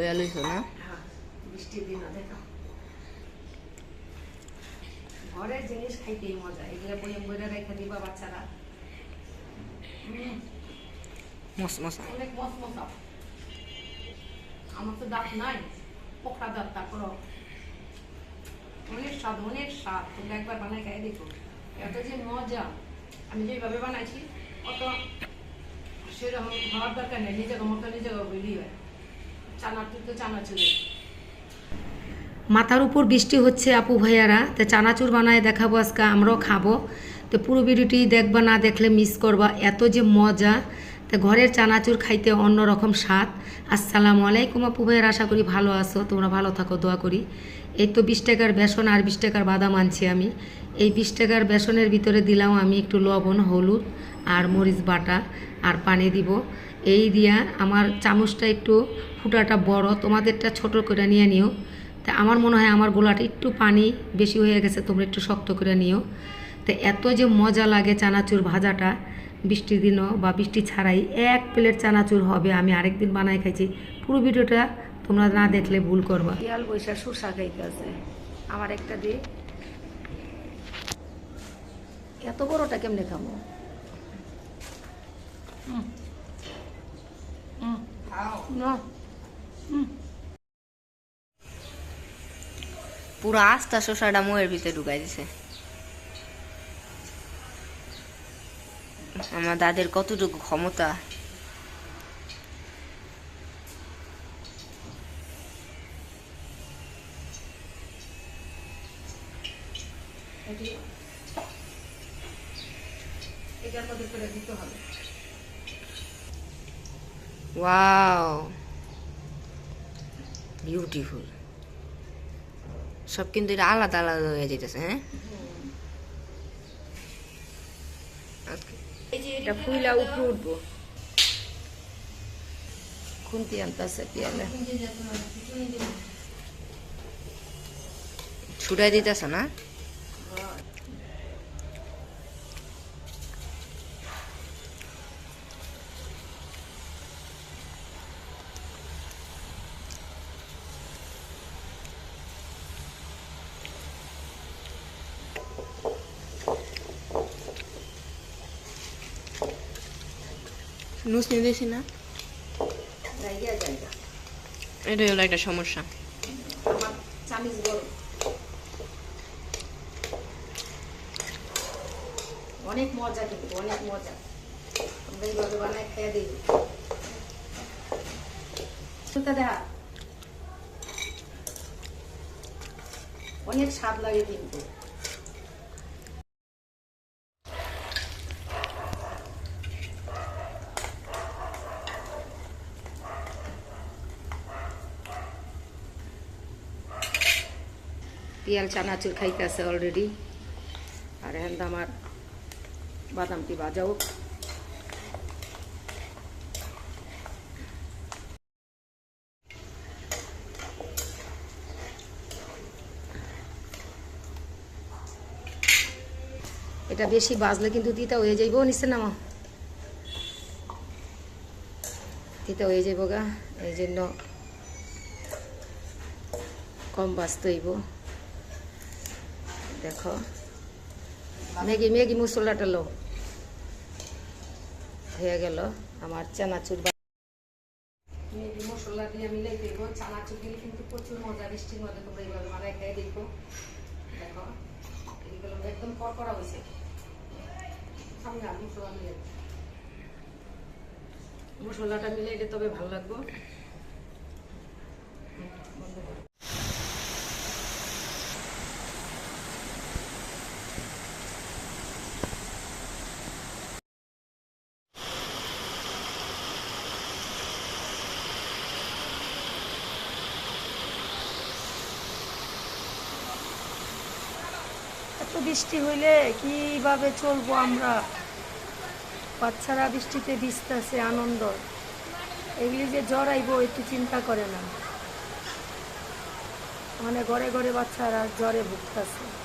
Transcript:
লয়া লইছো না বৃষ্টির দিন দেখো। ঘরের জিনিস খাইতেই মজা এগুলো বইয়ে বইয়ে রেখে দিবা বাচ্চারা। মস মশা অনেক মস মশা আমার তো দাঁত নাই পোখরা দাঁত তারপর অনেক স্বাদ অনেক স্বাদ তোমরা একবার বানাই খাই দেখো। এত যে মজা আমি যেভাবে বানাইছি অত সেরকম হওয়ার দরকার নেই নিজের মতো নিজের বেরিয়ে হয়। মাথার উপর বৃষ্টি হচ্ছে, আপু ভাইয়ারা। তো চানাচুর বানায় দেখাবো আজকে, আমরাও খাব। তো পুরো ভিডিওটি দেখবা না দেখলে মিস করবা। এত যে মজা। তো ঘরের চানাচুর খাইতে অন্যরকম স্বাদ। আসসালামু আলাইকুম, আপু ভাইয়ার, আশা করি ভালো আছো। তোমরা ভালো থাকো, দোয়া করি। এই তো বিশ টাকার বেসন আর বিশ টাকার বাদাম আনছি আমি। এই বিশ টাকার বেসনের ভিতরে দিলাম আমি একটু লবণ, হলুদ আর মরিচ বাটা আর পানি দিব। এই দিয়া আমার চামচটা একটু, ফুটাটা বড়, তোমাদেরটা ছোট করে নিয়ে নিও। তা আমার মনে হয় আমার গোলাটা একটু পানি বেশি হয়ে গেছে, তোমরা একটু শক্ত করে নিও। তো এত যে মজা লাগে চানাচুর ভাজাটা, বৃষ্টির দিনও বা বৃষ্টি ছাড়াই এক প্লেট চানাচুর হবে, আমি আরেকদিন বানাই খাইছি। পুরো ভিডিওটা তোমরা না দেখলে ভুল করবা। পিয়াল বৈশাখ সুরসা খাইতে আছে আমার একটা দিয়ে এত বড়টা কেমনে খাব। পুরো আস্তা শসাটা মুয়ের ভিতরে ঢুকাই দিছে। আমার দাদের কতটুকু ক্ষমতা? এটি- এটার মধ্যে করে দিতে হবে। ওয়াও বিউটিফুল সব কিন্তু এটা আলাদা আলাদা হয়ে যেতেছে হ্যাঁ? আজকে এটা ফুইলা উপরে উঠবো। খুন্তি আনতেছে পিয়ালে। ছুটাই দিতেছে না? নুস নিয়ে দিয়েছি না। এটাই হলো একটা সমস্যা। অনেক মজা কিন্তু অনেক মজা। আমরা এইভাবে বানাই খেয়ে দিই। সুতা দেখা অনেক স্বাদ লাগে কিন্তু। পিয়াল চানাচুর খাইতে আছে অলরেডি আর এখন আমার বাদামটি বাজাও এটা বেশি বাজলে কিন্তু তিতা হয়ে যাইব, নিচে নামা। তিতা হয়ে যাইব গা এই জন্য কম বাজতে হইব। দেখো। ম্যাগি ম্যাগি মশলাটা লো। হয়ে গেল আমার চানাচুর ম্যাগি মশলা দিয়ে আমি লেগে চানাচুর দিলে কিন্তু প্রচুর মজা বৃষ্টির মধ্যে তোমরা এইভাবে বানাই খেয়ে দেখো। দেখো, এগুলো একদম কড়কড়া হয়েছে। সামনে মশলা মশলাটা মিলে তবে ভালো লাগবে। এত বৃষ্টি হইলে কীভাবে চলবো আমরা? বাচ্চারা বৃষ্টিতে ভিজতেছে, আনন্দ। এগুলি যে জ্বর আইবো একটু চিন্তা করে না। মানে ঘরে ঘরে বাচ্চারা জ্বরে ভুগতেছে।